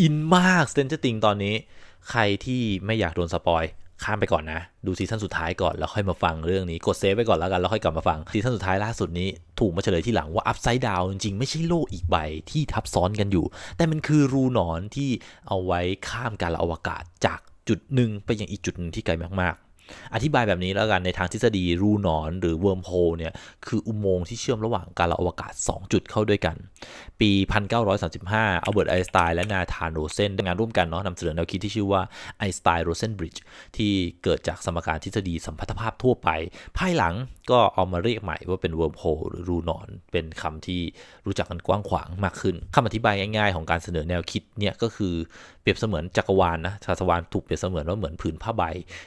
อินมาก Stranger Things ตอนนี้ ใครที่ไม่อยากโดนสปอยข้ามไปก่อนนะ ดูซีซั่นสุดท้ายก่อน แล้วค่อยมาฟังเรื่องนี้ กดเซฟไว้ก่อนแล้วกัน แล้วค่อยกลับมาฟัง ซีซั่นสุดท้ายล่าสุดนี้ ถูกมาเฉลยที่หลังว่าอัพไซด์ดาวจริงๆ ไม่ใช่โลกอีกใบที่ทับซ้อนกันอยู่ แต่มันคือรูหนอนที่เอาไว้ข้ามการลอวกาศจากจุดหนึ่งไปยังอีกจุดหนึ่งที่ไกลมากๆ อธิบายแบบนี้แล้วกันในทางทฤษฎีรูหนอนหรือเวิร์มโฮเนี่ยคืออุโมงค์ที่เชื่อมระหว่างกาลอวกาศ 2 จุดเข้าด้วยกัน ปี 1935อัลเบิร์ตไอน์สไตน์และนาธานโรเซนทำงานร่วมกันเนาะนำเสนอแนวคิดที่ชื่อว่าไอน์สไตน์โรเซนบริดจ์ที่เกิดจากสมการทฤษฎีสัมพัทธภาพทั่วไป ภายหลังก็เอามาเรียกใหม่ว่าเป็นเวิร์มโฮหรือรูหนอน เป็นคำที่รู้จักกันกว้างขวางมากขึ้นคำอธิบายง่ายๆ ของการเสนอแนวคิดเนี่ยก็คือเปรียบเสมือนจักรวาลนะจักรวาลถูกเปรียบเสมือนว่าเหมือนผืนผ้าใบ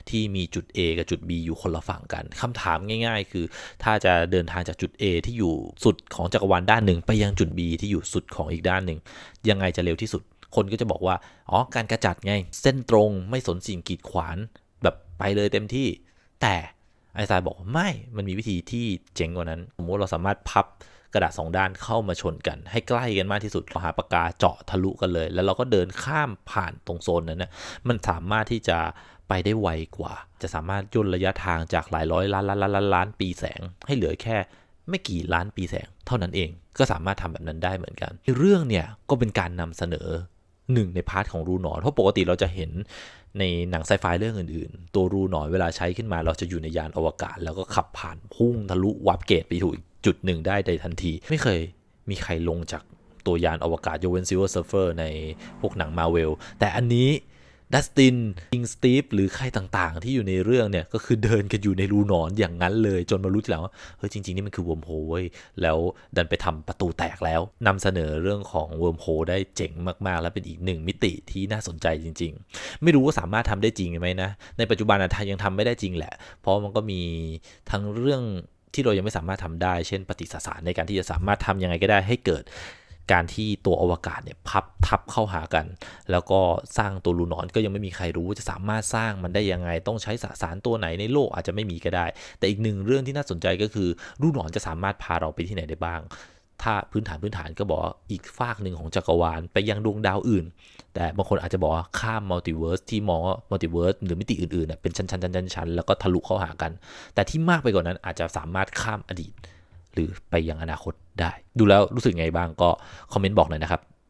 ที่มีจุด A กับจุด B อยู่คนละฝั่งกันคำถามง่าย ๆ คือ ถ้าจะเดินทางจากจุด A ที่อยู่สุดของจักรวาลด้านหนึ่ง ไปยังจุด B ที่อยู่สุดของอีกด้านหนึ่ง ยังไงจะเร็วที่สุด คนก็จะบอกว่า อ๋อ การกระจัดไง เส้นตรงไม่สนสิ่งกีดขวางแบบไปเลยเต็มที่ แต่ไอน์สไตน์บอกว่าไม่ มันมีวิธีที่เจ๋งกว่านั้น สมมติเราสามารถพับ กระดาษสองด้านเข้ามาชนกัน ให้ใกล้กันมากที่สุดราหาปากกาเจาะทะลุกันเลย แล้วเราก็เดินข้ามผ่านตรงโซนนั้นนะมันสามารถที่จะไปได้ไวกว่า จะสามารถย่นระยะทางจากหลายร้อยล้านล้านล้านล้านล้านปีแสง ให้เหลือแค่ไม่กี่ล้านปีแสง เท่านั้นเองก็สามารถทำแบบนั้นได้เหมือนกันเรื่องเนี่ยก็เป็นการนำเสนอหนึ่งในพาร์ทของรูหนอนเพราะปกติเราจะเห็นในหนังไซไฟเรื่องอื่นๆ ตัวรูหนอนเวลาใช้ขึ้นมาเราจะอยู่ในยานอวกาศ แล้วก็ขับผ่านพุ่งทะลุวับเกตไปถูก จุดหนึ่งได้ในทันที ไม่เคยมีใครลงจากตัวยานอวกาศยกเว้นซิลเวอร์เซิร์ฟเฟอร์ในพวกหนังมาเวลแต่อันนี้ดัสตินคิงสตีฟหรือใครต่างๆ ที่อยู่ในเรื่องเนี่ย ก็คือเดินกันอยู่ในรูนอนอย่างนั้นเลย จนมารู้ทีหลังว่าเฮ้ยจริง ๆ นี่มันคือวอร์มโฮเว้ย แล้วดันไปทำประตูแตกแล้วนำเสนอเรื่องของวอร์มโฮได้เจ๋งมาก ๆ และเป็นอีกหนึ่งมิติที่น่าสนใจจริง ๆ ไม่รู้ว่าสามารถทำได้จริงไหมนะ ในปัจจุบันอะยังทำไม่ได้จริงแหละ เพราะมันก็มีทั้งเรื่อง ที่เรายังไม่สามารถทำได้ เช่น ปฏิสสารในการที่จะสามารถทำยังไงก็ได้ให้เกิดการที่ตัวอวกาศเนี่ยพับทับเข้าหากัน แล้วก็สร้างตัวรูนอนก็ยังไม่มีใครรู้ว่าจะสามารถสร้างมันได้ยังไง ต้องใช้สสารตัวไหนในโลกอาจจะไม่มีก็ได้ แต่อีกหนึ่งเรื่องที่น่าสนใจก็คือรูนอนจะสามารถพาเราไปที่ไหนได้บ้าง ถ้าพื้นฐานพื้นฐานก็บอกอีกฝากหนึ่งของจักรวาล ไปยังดวงดาวอื่น แต่บางคนอาจจะบอกว่าข้ามมัลติเวิร์สที่มองมัลติเวิร์สหรือมิติอื่นๆเป็นชั้นๆๆๆแล้วก็ทะลุเข้าหากัน แต่ที่มากไปกว่านั้นอาจจะสามารถข้ามอดีต หรือไปยังอนาคตได้ ดูแล้วรู้สึกไงบ้างก็คอมเมนต์บอกหน่อยนะครับ